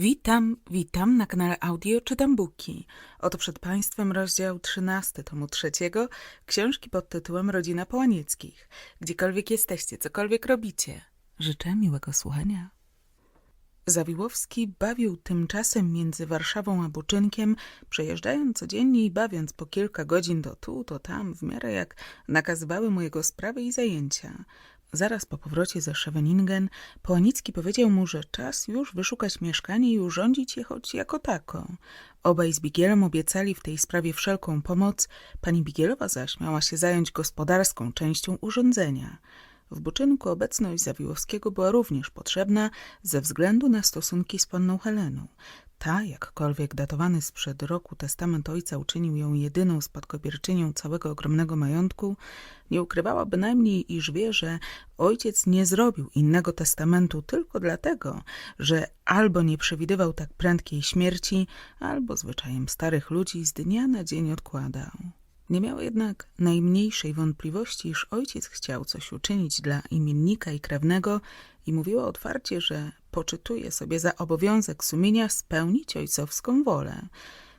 Witam, witam na kanale Audio Czytam Buki. Oto przed Państwem rozdział 13 tomu trzeciego książki pod tytułem Rodzina Połanieckich. Gdziekolwiek jesteście, cokolwiek robicie, życzę miłego słuchania. Zawiłowski bawił tymczasem między Warszawą a Buczynkiem, przejeżdżając codziennie i bawiąc po kilka godzin to tu, to tam, w miarę jak nakazywały mu jego sprawy i zajęcia. Zaraz po powrocie ze Scheveningen Połanicki powiedział mu, że czas już wyszukać mieszkanie i urządzić je choć jako tako. Obaj z Bigielem obiecali w tej sprawie wszelką pomoc, pani Bigielowa zaś miała się zająć gospodarską częścią urządzenia. W Buczynku obecność Zawiłowskiego była również potrzebna ze względu na stosunki z panną Heleną. Ta, jakkolwiek datowany sprzed roku testament ojca uczynił ją jedyną spadkobierczynią całego ogromnego majątku, nie ukrywała bynajmniej, iż wie, że ojciec nie zrobił innego testamentu tylko dlatego, że albo nie przewidywał tak prędkiej śmierci, albo zwyczajem starych ludzi z dnia na dzień odkładał. Nie miał jednak najmniejszej wątpliwości, iż ojciec chciał coś uczynić dla imiennika i krewnego i mówiła otwarcie, że poczytuje sobie za obowiązek sumienia spełnić ojcowską wolę.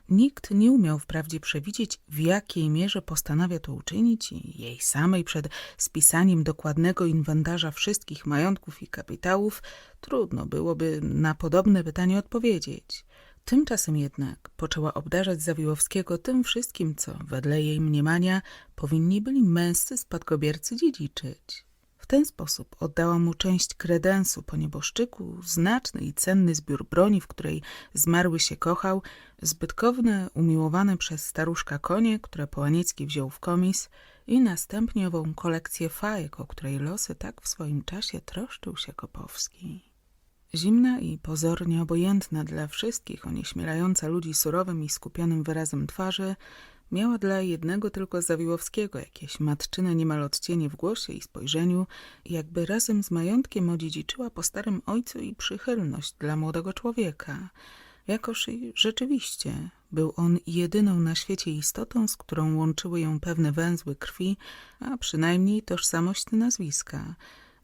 Nikt nie umiał wprawdzie przewidzieć, w jakiej mierze postanawia to uczynić i jej samej przed spisaniem dokładnego inwentarza wszystkich majątków i kapitałów trudno byłoby na podobne pytanie odpowiedzieć. Tymczasem jednak poczęła obdarzać Zawiłowskiego tym wszystkim, co wedle jej mniemania powinni byli męscy spadkobiercy dziedziczyć. W ten sposób oddała mu część kredensu po nieboszczyku, znaczny i cenny zbiór broni, w której zmarły się kochał, zbytkowne, umiłowane przez staruszka konie, które Połaniecki wziął w komis i następnie ową kolekcję fajek, o której losy tak w swoim czasie troszczył się Kopowski. Zimna i pozornie obojętna dla wszystkich, onieśmielająca ludzi surowym i skupionym wyrazem twarzy, miała dla jednego tylko Zawiłowskiego jakieś matczyne niemal odcienie w głosie i spojrzeniu, jakby razem z majątkiem odziedziczyła po starym ojcu i przychylność dla młodego człowieka. Jakoż i rzeczywiście był on jedyną na świecie istotą, z którą łączyły ją pewne węzły krwi, a przynajmniej tożsamość nazwiska –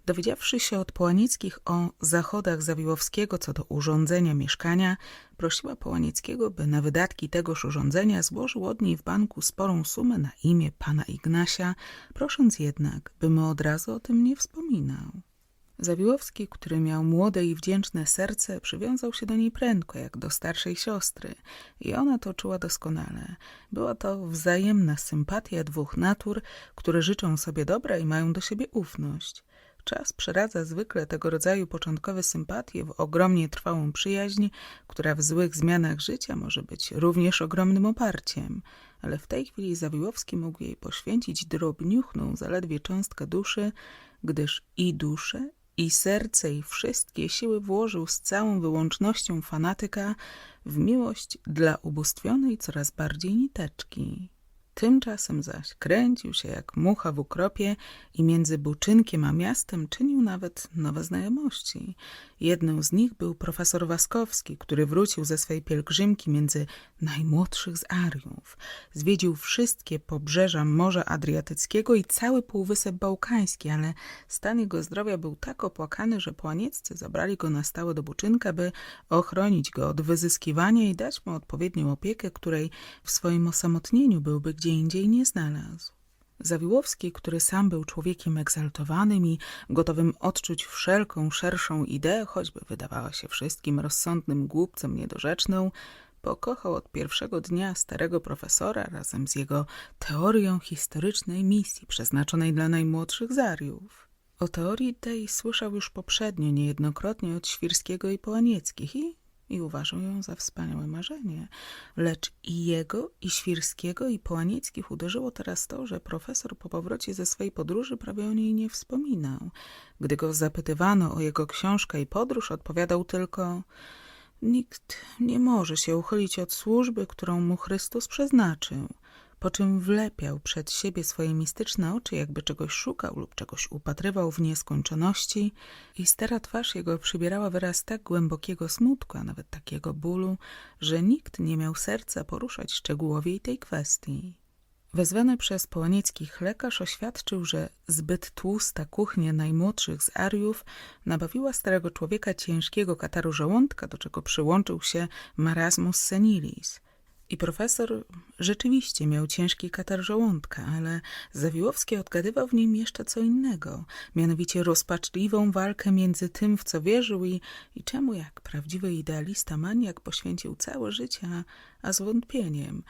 Dowiedziawszy się od Połanickich o zachodach Zawiłowskiego co do urządzenia mieszkania, prosiła Połanieckiego, by na wydatki tegoż urządzenia złożył od niej w banku sporą sumę na imię pana Ignasia, prosząc jednak, by mu od razu o tym nie wspominał. Zawiłowski, który miał młode i wdzięczne serce, przywiązał się do niej prędko, jak do starszej siostry i ona to czuła doskonale. Była to wzajemna sympatia dwóch natur, które życzą sobie dobra i mają do siebie ufność. Czas przeradza zwykle tego rodzaju początkowe sympatie w ogromnie trwałą przyjaźń, która w złych zmianach życia może być również ogromnym oparciem. Ale w tej chwili Zawiłowski mógł jej poświęcić drobniuchną zaledwie cząstkę duszy, gdyż i duszę, i serce, i wszystkie siły włożył z całą wyłącznością fanatyka w miłość dla ubóstwionej coraz bardziej niteczki. Tymczasem zaś kręcił się jak mucha w ukropie i między Buczynkiem a miastem czynił nawet nowe znajomości. Jedną z nich był profesor Waskowski, który wrócił ze swej pielgrzymki między najmłodszych z Ariów. Zwiedził wszystkie pobrzeża Morza Adriatyckiego i cały Półwysep Bałkański, ale stan jego zdrowia był tak opłakany, że płanieccy zabrali go na stałe do Buczynka, by ochronić go od wyzyskiwania i dać mu odpowiednią opiekę, której w swoim osamotnieniu byłby gdzie indziej nie znalazł. Zawiłowski, który sam był człowiekiem egzaltowanym i gotowym odczuć wszelką szerszą ideę, choćby wydawała się wszystkim rozsądnym głupcem niedorzeczną, pokochał od pierwszego dnia starego profesora razem z jego teorią historycznej misji przeznaczonej dla najmłodszych Zariów. O teorii tej słyszał już poprzednio niejednokrotnie od Świrskiego i Połanieckich i i uważał ją za wspaniałe marzenie. Lecz i jego, i Świrskiego, i Połanieckich uderzyło teraz to, że profesor po powrocie ze swej podróży prawie o niej nie wspominał. Gdy go zapytywano o jego książkę i podróż, odpowiadał tylko Nikt nie może się uchylić od służby, którą mu Chrystus przeznaczył po czym wlepiał przed siebie swoje mistyczne oczy, jakby czegoś szukał lub czegoś upatrywał w nieskończoności i stara twarz jego przybierała wyraz tak głębokiego smutku, a nawet takiego bólu, że nikt nie miał serca poruszać szczegółowiej tej kwestii. Wezwany przez połanieckich lekarz oświadczył, że zbyt tłusta kuchnia najmłodszych z Ariów nabawiła starego człowieka ciężkiego kataru żołądka, do czego przyłączył się marasmus senilis. I profesor rzeczywiście miał ciężki katar żołądka, ale Zawiłowski odgadywał w nim jeszcze co innego, mianowicie rozpaczliwą walkę między tym, w co wierzył i, i czemu, jak prawdziwy idealista maniak, poświęcił całe życie, a, z wątpieniem.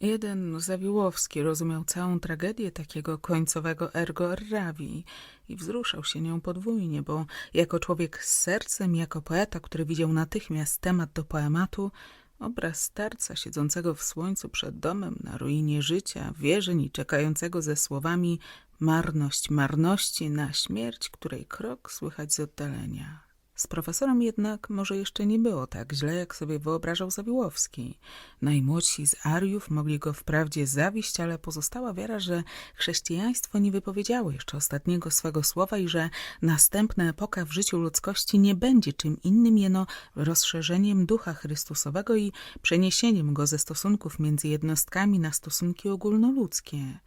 Jeden Zawiłowski rozumiał całą tragedię takiego końcowego ergo erravi i wzruszał się nią podwójnie, bo jako człowiek z sercem, jako poeta, który widział natychmiast temat do poematu, obraz starca siedzącego w słońcu przed domem na ruinie życia, wierzeń i czekającego ze słowami marność marności na śmierć, której krok słychać z oddalenia. Z profesorem jednak może jeszcze nie było tak źle, jak sobie wyobrażał Zawiłowski. Najmłodsi z Ariów mogli go wprawdzie zawieść, ale pozostała wiara, że chrześcijaństwo nie wypowiedziało jeszcze ostatniego swego słowa i że następna epoka w życiu ludzkości nie będzie czym innym jeno rozszerzeniem ducha Chrystusowego i przeniesieniem go ze stosunków między jednostkami na stosunki ogólnoludzkie.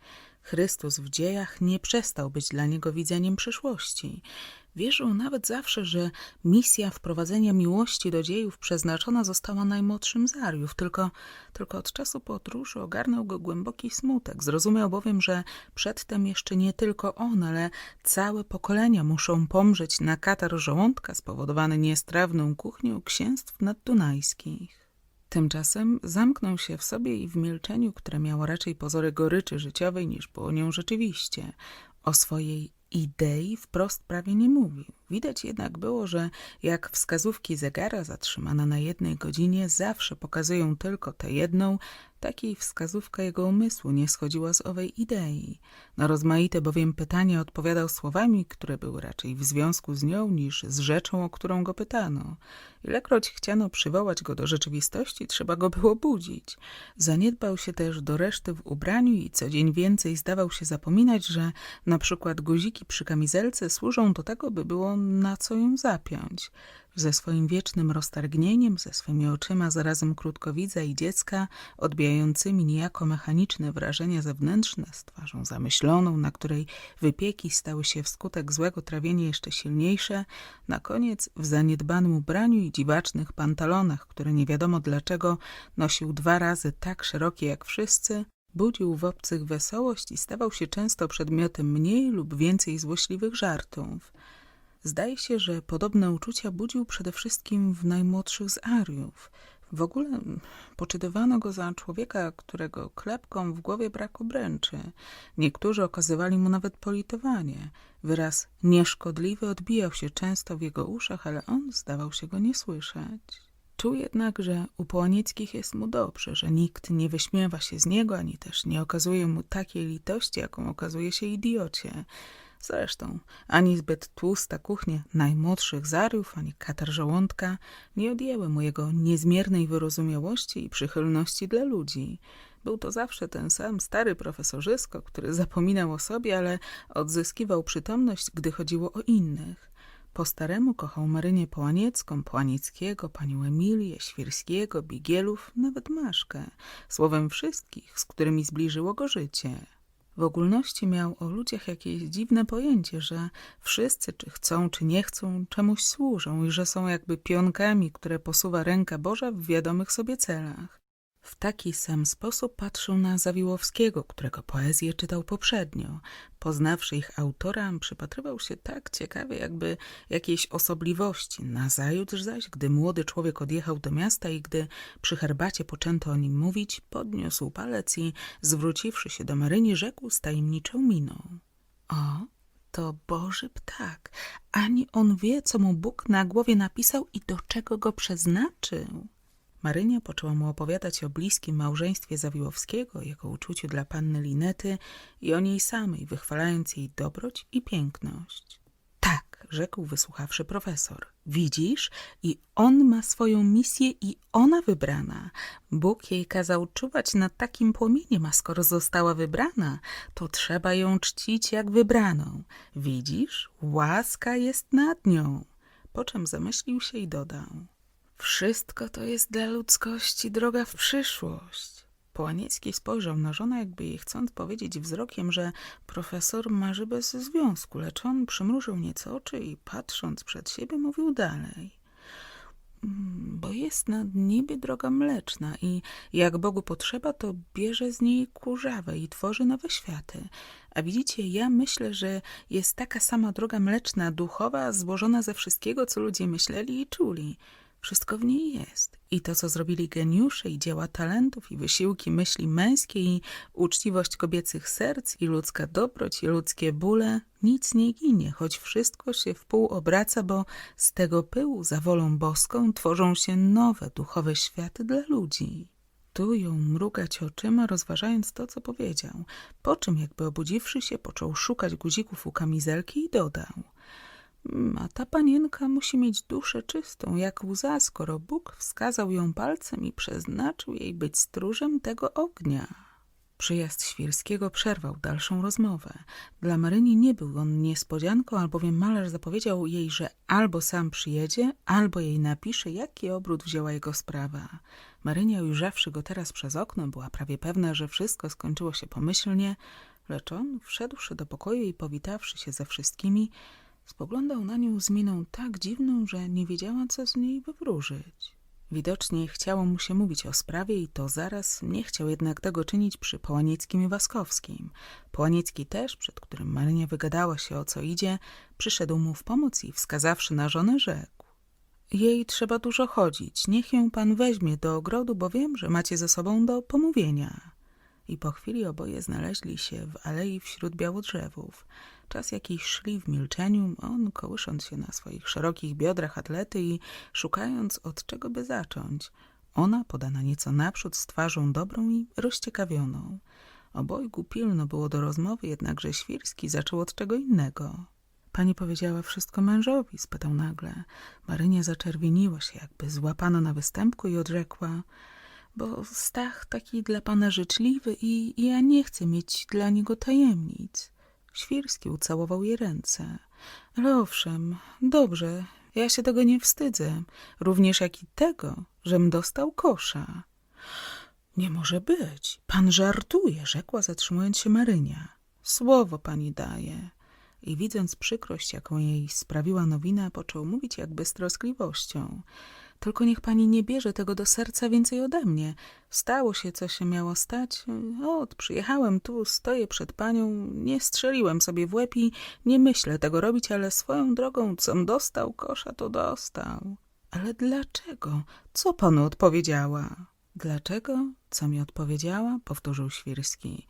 Chrystus w dziejach nie przestał być dla niego widzeniem przyszłości. Wierzył nawet zawsze, że misja wprowadzenia miłości do dziejów przeznaczona została najmłodszym z Ariów, tylko, tylko od czasu podróży ogarnął go głęboki smutek. Zrozumiał bowiem, że przedtem jeszcze nie tylko on, ale całe pokolenia muszą pomrzeć na katar żołądka spowodowany niestrawną kuchnią księstw naddunajskich. Tymczasem zamknął się w sobie i w milczeniu, które miało raczej pozory goryczy życiowej niż było nią rzeczywiście. O swojej idei wprost prawie nie mówił. Widać jednak było, że jak wskazówki zegara zatrzymane na jednej godzinie zawsze pokazują tylko tę jedną, takiej wskazówka jego umysłu nie schodziła z owej idei. Na rozmaite bowiem pytania odpowiadał słowami, które były raczej w związku z nią niż z rzeczą, o którą go pytano. Ilekroć chciano przywołać go do rzeczywistości, trzeba go było budzić. Zaniedbał się też do reszty w ubraniu i co dzień więcej zdawał się zapominać, że na przykład guziki przy kamizelce służą do tego, by było na co ją zapiąć. Ze swoim wiecznym roztargnieniem, ze swymi oczyma zarazem krótkowidza i dziecka, odbijającymi niejako mechaniczne wrażenia zewnętrzne, z twarzą zamyśloną, na której wypieki stały się wskutek złego trawienia jeszcze silniejsze, na koniec w zaniedbanym ubraniu i dziwacznych pantalonach, które nie wiadomo dlaczego nosił dwa razy tak szerokie jak wszyscy, budził w obcych wesołość i stawał się często przedmiotem mniej lub więcej złośliwych żartów. Zdaje się, że podobne uczucia budził przede wszystkim w najmłodszych z Ariów. W ogóle poczytywano go za człowieka, którego klepką w głowie brak obręczy. Niektórzy okazywali mu nawet politowanie. Wyraz nieszkodliwy odbijał się często w jego uszach, ale on zdawał się go nie słyszeć. Czuł jednak, że u Połanieckich jest mu dobrze, że nikt nie wyśmiewa się z niego, ani też nie okazuje mu takiej litości, jaką okazuje się idiocie. Zresztą ani zbyt tłusta kuchnia najmłodszych zariów, ani katar żołądka nie odjęły mu jego niezmiernej wyrozumiałości i przychylności dla ludzi. Był to zawsze ten sam stary profesorzysko, który zapominał o sobie, ale odzyskiwał przytomność, gdy chodziło o innych. Po staremu kochał Marynię Połaniecką, Połanieckiego, panią Emilię, Świrskiego, Bigielów, nawet Maszkę. Słowem wszystkich, z którymi zbliżyło go życie. W ogólności miał o ludziach jakieś dziwne pojęcie, że wszyscy, czy chcą, czy nie chcą, czemuś służą i że są jakby pionkami, które posuwa ręka Boża w wiadomych sobie celach. W taki sam sposób patrzył na Zawiłowskiego, którego poezję czytał poprzednio. Poznawszy ich autora, przypatrywał się tak ciekawie, jakby jakiejś osobliwości. Nazajutrz zaś, gdy młody człowiek odjechał do miasta i gdy przy herbacie poczęto o nim mówić, podniósł palec i, zwróciwszy się do Maryni, rzekł z tajemniczą miną. O, to Boży ptak. Ani on wie, co mu Bóg na głowie napisał i do czego go przeznaczył. Marynia poczęła mu opowiadać o bliskim małżeństwie Zawiłowskiego, jego uczuciu dla panny Linety i o niej samej, wychwalając jej dobroć i piękność. Tak, rzekł wysłuchawszy profesor. Widzisz? I on ma swoją misję i ona wybrana. Bóg jej kazał czuwać nad takim płomieniem, a skoro została wybrana, to trzeba ją czcić jak wybraną. Widzisz? Łaska jest nad nią. Po czym zamyślił się i dodał. Wszystko to jest dla ludzkości droga w przyszłość. Połaniecki spojrzał na żonę, jakby jej chcąc powiedzieć wzrokiem, że profesor marzy bez związku, lecz on przymrużył nieco oczy i patrząc przed siebie mówił dalej. "Mm, Bo jest na niebie droga mleczna i jak Bogu potrzeba, to bierze z niej kurzawę i tworzy nowe światy. A widzicie, ja myślę, że jest taka sama droga mleczna, duchowa, złożona ze wszystkiego, co ludzie myśleli i czuli. Wszystko w niej jest. I to, co zrobili geniusze, i dzieła talentów, i wysiłki myśli męskiej, i uczciwość kobiecych serc, i ludzka dobroć, i ludzkie bóle, nic nie ginie, choć wszystko się wpół obraca, bo z tego pyłu, za wolą boską, tworzą się nowe, duchowe światy dla ludzi. Tu ją mrugać oczyma, rozważając to, co powiedział, po czym, jakby obudziwszy się, począł szukać guzików u kamizelki i dodał – a ta panienka musi mieć duszę czystą, jak łza, skoro Bóg wskazał ją palcem i przeznaczył jej być stróżem tego ognia. Przyjazd Świrskiego przerwał dalszą rozmowę. Dla Maryni nie był on niespodzianką, albowiem malarz zapowiedział jej, że albo sam przyjedzie, albo jej napisze, jaki obrót wzięła jego sprawa. Marynia, ujrzawszy go teraz przez okno, była prawie pewna, że wszystko skończyło się pomyślnie, lecz on, wszedłszy do pokoju i powitawszy się ze wszystkimi, Spoglądał na nią z miną tak dziwną, że nie wiedziała, co z niej wywróżyć. Widocznie chciało mu się mówić o sprawie i to zaraz nie chciał jednak tego czynić przy Połanieckim i Waskowskim. Połaniecki też, przed którym Marynia wygadała się o co idzie, przyszedł mu w pomoc i wskazawszy na żonę rzekł. Jej trzeba dużo chodzić, niech ją pan weźmie do ogrodu, bo wiem, że macie ze sobą do pomówienia. I po chwili oboje znaleźli się w alei wśród białodrzewów. Czas jakiś szli w milczeniu, on kołysząc się na swoich szerokich biodrach atlety i szukając od czego by zacząć. Ona podana nieco naprzód z twarzą dobrą i rozciekawioną. Obojgu pilno było do rozmowy, jednakże Świrski zaczął od czego innego. Pani powiedziała wszystko mężowi, spytał nagle. Marynia zaczerwieniła się, jakby złapana na występku i odrzekła bo Stach taki dla pana życzliwy i ja nie chcę mieć dla niego tajemnic. Świrski ucałował jej ręce. Ale owszem, dobrze, ja się tego nie wstydzę, również jak i tego, żem dostał kosza. Nie może być, pan żartuje, rzekła zatrzymując się Marynia. Słowo pani daje. I widząc przykrość, jaką jej sprawiła nowina, począł mówić jakby z troskliwością. Tylko niech pani nie bierze tego do serca więcej ode mnie. Stało się, co się miało stać. Ot, przyjechałem tu, stoję przed panią, nie strzeliłem sobie w łeb i nie myślę tego robić, ale swoją drogą, com dostał kosza, to dostał. Ale dlaczego? Co panu odpowiedziała? Dlaczego? Co mi odpowiedziała? Powtórzył Świrski.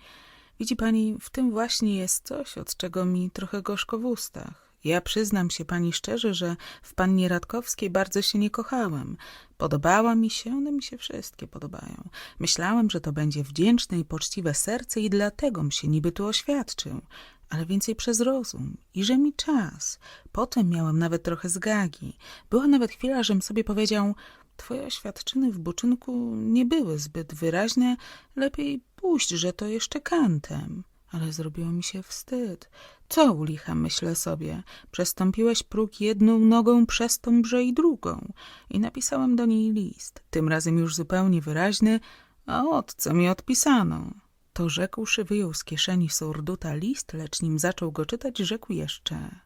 Widzi pani, w tym właśnie jest coś, od czego mi trochę gorzko w ustach. Ja przyznam się pani szczerze, że w pannie Radkowskiej bardzo się nie kochałem. Podobała mi się, one mi się wszystkie podobają. Myślałem, że to będzie wdzięczne i poczciwe serce i dlatego się niby tu oświadczył. Ale więcej przez rozum i że mi czas. Potem miałem nawet trochę zgagi. Była nawet chwila, żem sobie powiedział, twoje oświadczyny w Buczynku nie były zbyt wyraźne, lepiej puść, że to jeszcze kantem. Ale zrobiło mi się wstyd. Co u licha, myślę sobie, przestąpiłeś próg jedną nogą, przez tą brze i drugą. I napisałem do niej list, tym razem już zupełnie wyraźny, a od co mi odpisano. To rzekłszy, wyjął z kieszeni surduta list, lecz nim zaczął go czytać, rzekł jeszcze.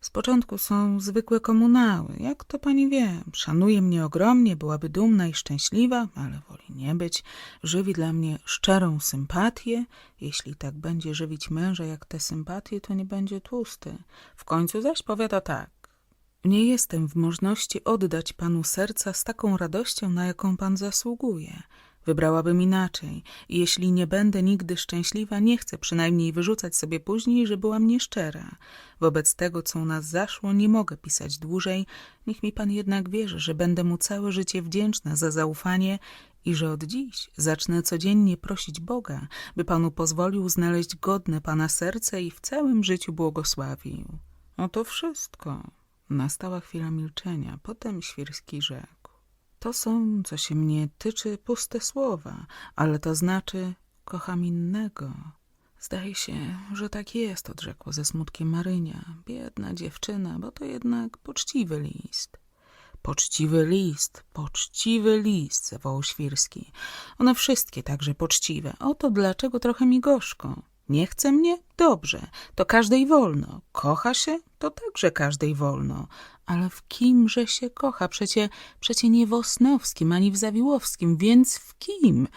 Z początku są zwykłe komunały, jak to pani wie. Szanuje mnie ogromnie, byłaby dumna i szczęśliwa, ale nie być. Żywi dla mnie szczerą sympatię. Jeśli tak będzie żywić męża jak te sympatie, to nie będzie tłusty. W końcu zaś powiada tak. Nie jestem w możności oddać panu serca z taką radością, na jaką pan zasługuje. Wybrałabym inaczej i jeśli nie będę nigdy szczęśliwa, nie chcę przynajmniej wyrzucać sobie później, że byłam nieszczera. Wobec tego, co u nas zaszło, nie mogę pisać dłużej. Niech mi pan jednak wierzy, że będę mu całe życie wdzięczna za zaufanie i że od dziś zacznę codziennie prosić Boga, by panu pozwolił znaleźć godne pana serce i w całym życiu błogosławił. Oto wszystko. Nastała chwila milczenia. Potem Świrski rzekł. To są, co się mnie tyczy, puste słowa, ale to znaczy kocham innego. Zdaje się, że tak jest, odrzekła ze smutkiem Marynia. Biedna dziewczyna, bo to jednak poczciwy list. Poczciwy list, poczciwy list, zawołał Świrski. One wszystkie także poczciwe. Oto dlaczego trochę mi gorzko. Nie chce mnie? Dobrze, to każdej wolno. Kocha się? To także każdej wolno. Ale w kimże się kocha? Przecie, przecie nie w Osnowskim, ani w Zawiłowskim, więc w kim?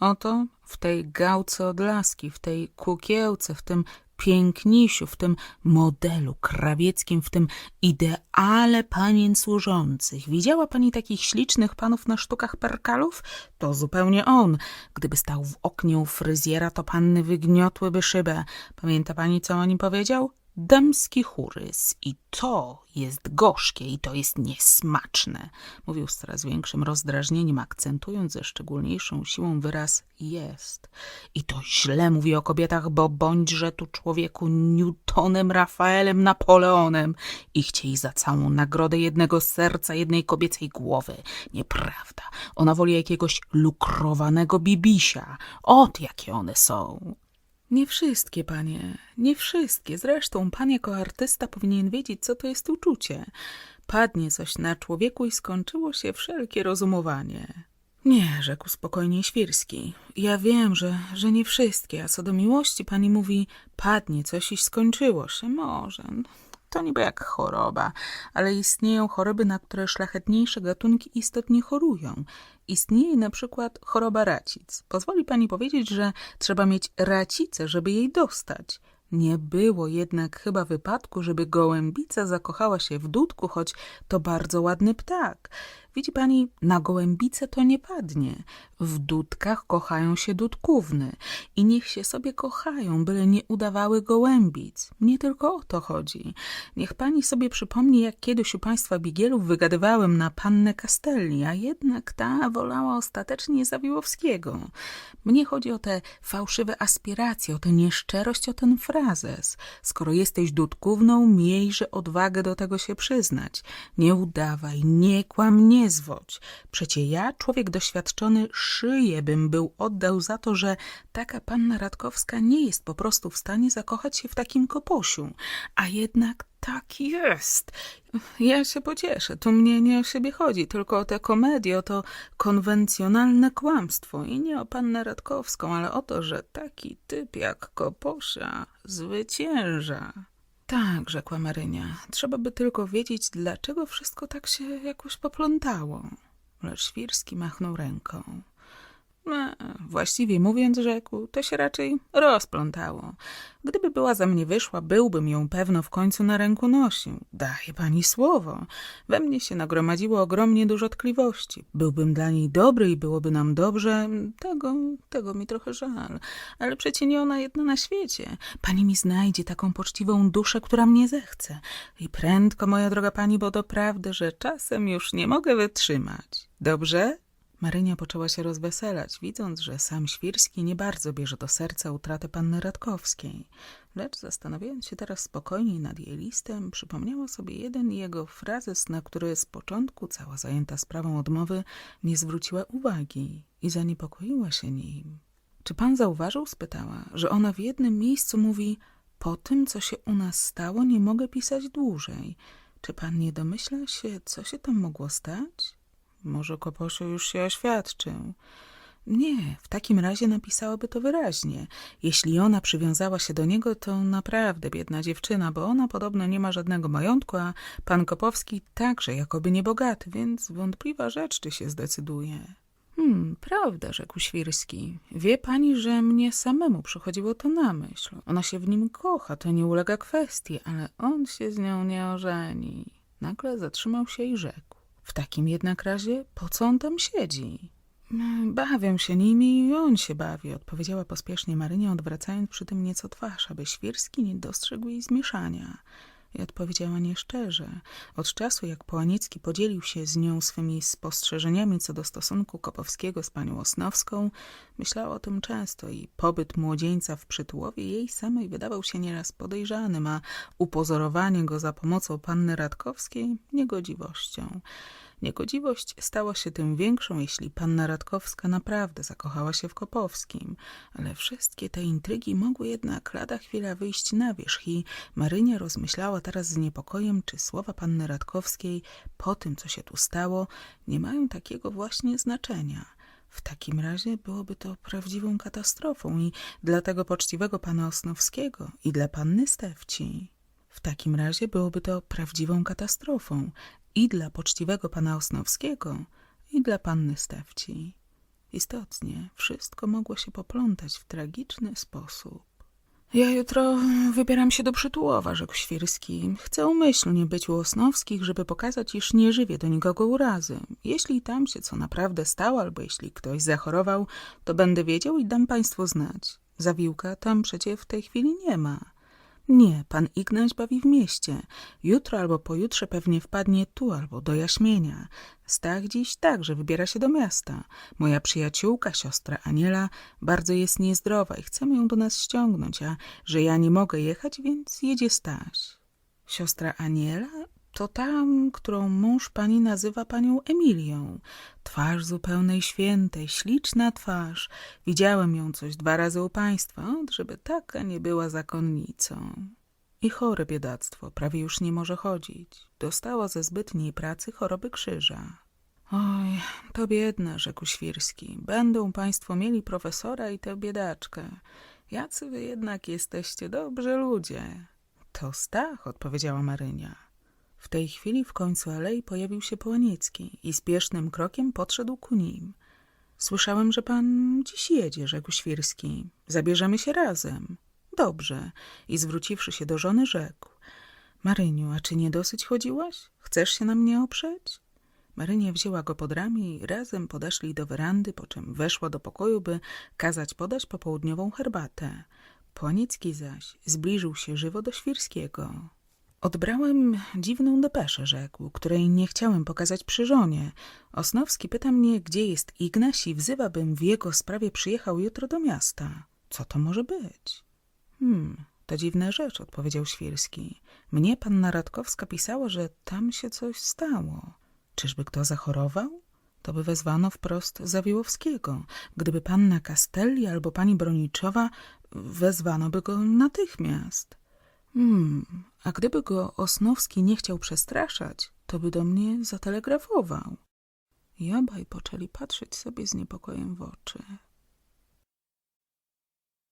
Oto w tej gałce od laski, w tej kukiełce, w tym pięknisiu, w tym modelu krawieckim, w tym ideale panien służących. Widziała pani takich ślicznych panów na sztukach perkalów? To zupełnie on. Gdyby stał w oknie u fryzjera, to panny wygniotłyby szybę. Pamięta pani, co o nim powiedział? Damski churys. I to jest gorzkie i to jest niesmaczne. Mówił z coraz większym rozdrażnieniem, akcentując ze szczególniejszą siłą wyraz jest. I to źle mówi o kobietach, bo bądźże tu człowieku Newtonem, Rafaelem, Napoleonem i chciej za całą nagrodę jednego serca, jednej kobiecej głowy. Nieprawda. Ona woli jakiegoś lukrowanego bibisia. Ot, jakie one są. Nie wszystkie, panie, nie wszystkie. Zresztą pan jako artysta powinien wiedzieć, co to jest uczucie. Padnie coś na człowieku i skończyło się wszelkie rozumowanie. Nie, rzekł spokojnie Świrski. Ja wiem, że, że nie wszystkie, a co do miłości pani mówi, padnie coś i skończyło się. Może. To niby jak choroba, ale istnieją choroby, na które szlachetniejsze gatunki istot nie chorują. Istnieje na przykład choroba racic. Pozwoli pani powiedzieć, że trzeba mieć racicę, żeby jej dostać. Nie było jednak chyba wypadku, żeby gołębica zakochała się w dudku, choć to bardzo ładny ptak. Widzi pani, na gołębicę to nie padnie. W dudkach kochają się dudkówny i niech się sobie kochają, byle nie udawały gołębic. Nie tylko o to chodzi. Niech pani sobie przypomni, jak kiedyś u państwa Bigielów wygadywałem na pannę Castelli, a jednak ta wolała ostatecznie Zawiłowskiego. Mnie chodzi o te fałszywe aspiracje, o tę nieszczerość, o ten frazes. Skoro jesteś dudkówną, miejże odwagę do tego się przyznać. Nie udawaj, nie kłam, nie zwodź. Przecie ja, człowiek doświadczony, szyję bym był oddał za to, że taka panna Radkowska nie jest po prostu w stanie zakochać się w takim koposiu. A jednak tak jest. Ja się pocieszę. Tu mnie nie o siebie chodzi, tylko o tę komedię, o to konwencjonalne kłamstwo. I nie o pannę Radkowską, ale o to, że taki typ jak Koposia zwycięża. Tak, rzekła Marynia. Trzeba by tylko wiedzieć, dlaczego wszystko tak się jakoś poplątało. Lecz Świrski machnął ręką. E, właściwie mówiąc, rzekł, to się raczej rozplątało. Gdyby była za mnie wyszła, byłbym ją pewno w końcu na ręku nosił. Daje pani słowo. We mnie się nagromadziło ogromnie dużo tkliwości. Byłbym dla niej dobry i byłoby nam dobrze. Tego, tego mi trochę żal. Ale przecie nie ona jedna na świecie. Pani mi znajdzie taką poczciwą duszę, która mnie zechce. I prędko, moja droga pani, bo doprawdy, że czasem już nie mogę wytrzymać. Dobrze? Marynia poczęła się rozweselać, widząc, że sam Świrski nie bardzo bierze do serca utratę panny Radkowskiej. Lecz zastanawiając się teraz spokojniej nad jej listem, przypomniała sobie jeden jego frazes, na który z początku, cała zajęta sprawą odmowy, nie zwróciła uwagi i zaniepokoiła się nim. Czy pan zauważył, spytała, że ona w jednym miejscu mówi po tym, co się u nas stało, nie mogę pisać dłużej. Czy pan nie domyśla się, co się tam mogło stać? Może Koposio już się oświadczył. Nie, w takim razie napisałaby to wyraźnie. Jeśli ona przywiązała się do niego, to naprawdę biedna dziewczyna, bo ona podobno nie ma żadnego majątku, a pan Kopowski także jakoby niebogaty, więc wątpliwa rzecz, czy się zdecyduje. Hmm, prawda, rzekł Świrski. Wie pani, że mnie samemu przychodziło to na myśl. Ona się w nim kocha, to nie ulega kwestii, ale on się z nią nie ożeni. Nagle zatrzymał się i rzekł. W takim jednak razie, po co on tam siedzi? Bawię się nimi i on się bawi, odpowiedziała pospiesznie Marynia, odwracając przy tym nieco twarz, aby Świrski nie dostrzegł jej zmieszania. I odpowiedziała nieszczerze. Od czasu, jak Połaniecki podzielił się z nią swymi spostrzeżeniami co do stosunku Kopowskiego z panią Osnowską, myślała o tym często i pobyt młodzieńca w przytułowie jej samej wydawał się nieraz podejrzanym, a upozorowanie go za pomocą panny Radkowskiej niegodziwością. Niegodziwość stała się tym większą, jeśli panna Radkowska naprawdę zakochała się w Kopowskim, ale wszystkie te intrygi mogły jednak lada chwila wyjść na wierzch i Marynia rozmyślała teraz z niepokojem, czy słowa panny Radkowskiej po tym, co się tu stało, nie mają takiego właśnie znaczenia. W takim razie byłoby to prawdziwą katastrofą i dla tego poczciwego pana Osnowskiego i dla panny Stewci. W takim razie byłoby to prawdziwą katastrofą i dla poczciwego pana Osnowskiego i dla panny Stewci. Istotnie wszystko mogło się poplątać w tragiczny sposób. Ja jutro wybieram się do Przytułowa, rzekł Świrski. Chcę umyślnie być u Osnowskich, żeby pokazać, iż nie żywię do nikogo urazy. Jeśli tam się co naprawdę stało, albo jeśli ktoś zachorował, to będę wiedział i dam państwu znać. Zawiłka tam przecie w tej chwili nie ma. Nie, pan Ignaś bawi w mieście. Jutro albo pojutrze pewnie wpadnie tu albo do Jaśmienia. Stach dziś także wybiera się do miasta. Moja przyjaciółka, siostra Aniela, bardzo jest niezdrowa i chcemy ją do nas ściągnąć, a że ja nie mogę jechać, więc jedzie Staś. Siostra Aniela? To ta, którą mąż pani nazywa panią Emilią. Twarz zupełnej świętej, śliczna twarz. Widziałem ją coś dwa razy u państwa, żeby taka nie była zakonnicą. I chore biedactwo, prawie już nie może chodzić. Dostała ze zbytniej pracy choroby krzyża. Oj, to biedna, rzekł Świrski. Będą państwo mieli profesora i tę biedaczkę. Jacy wy jednak jesteście dobrzy ludzie. To Stach, odpowiedziała Marynia. W tej chwili w końcu alei pojawił się Połaniecki i spiesznym krokiem podszedł ku nim. Słyszałem, że pan dziś jedzie, rzekł Świrski. Zabierzemy się razem. Dobrze. I zwróciwszy się do żony, rzekł. Maryniu, a czy nie dosyć chodziłaś? Chcesz się na mnie oprzeć? Marynia wzięła go pod ramię i razem podeszli do werandy, po czym weszła do pokoju, by kazać podać popołudniową herbatę. Płanicki zaś zbliżył się żywo do Świrskiego. Odbrałem dziwną depeszę, rzekł, której nie chciałem pokazać przy żonie. Osnowski pyta mnie, gdzie jest Ignaś i wzywa, bym w jego sprawie przyjechał jutro do miasta. Co to może być? Hmm, to dziwna rzecz, odpowiedział Świrski. Mnie panna Radkowska pisała, że tam się coś stało. Czyżby kto zachorował? To by wezwano wprost Zawiłowskiego. Gdyby panna Castelli albo pani Broniczowa, wezwano by go natychmiast. Hmm, a gdyby go Osnowski nie chciał przestraszać, to by do mnie zatelegrafował. I obaj poczęli patrzeć sobie z niepokojem w oczy.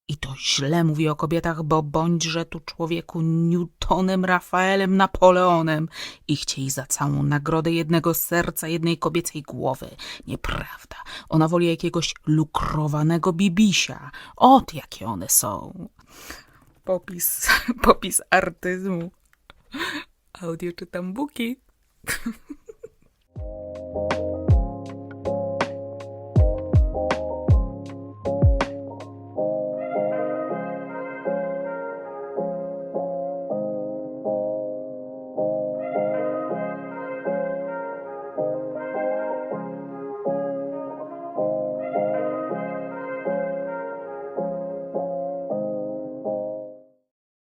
I to źle mówi o kobietach, bo bądźże tu człowieku Newtonem, Rafaelem, Napoleonem i chciej za całą nagrodę jednego serca, jednej kobiecej głowy. Nieprawda. Ona woli jakiegoś lukrowanego bibisia. Ot, jakie one są. Popis, popis artyzmu. Audio czytam buki.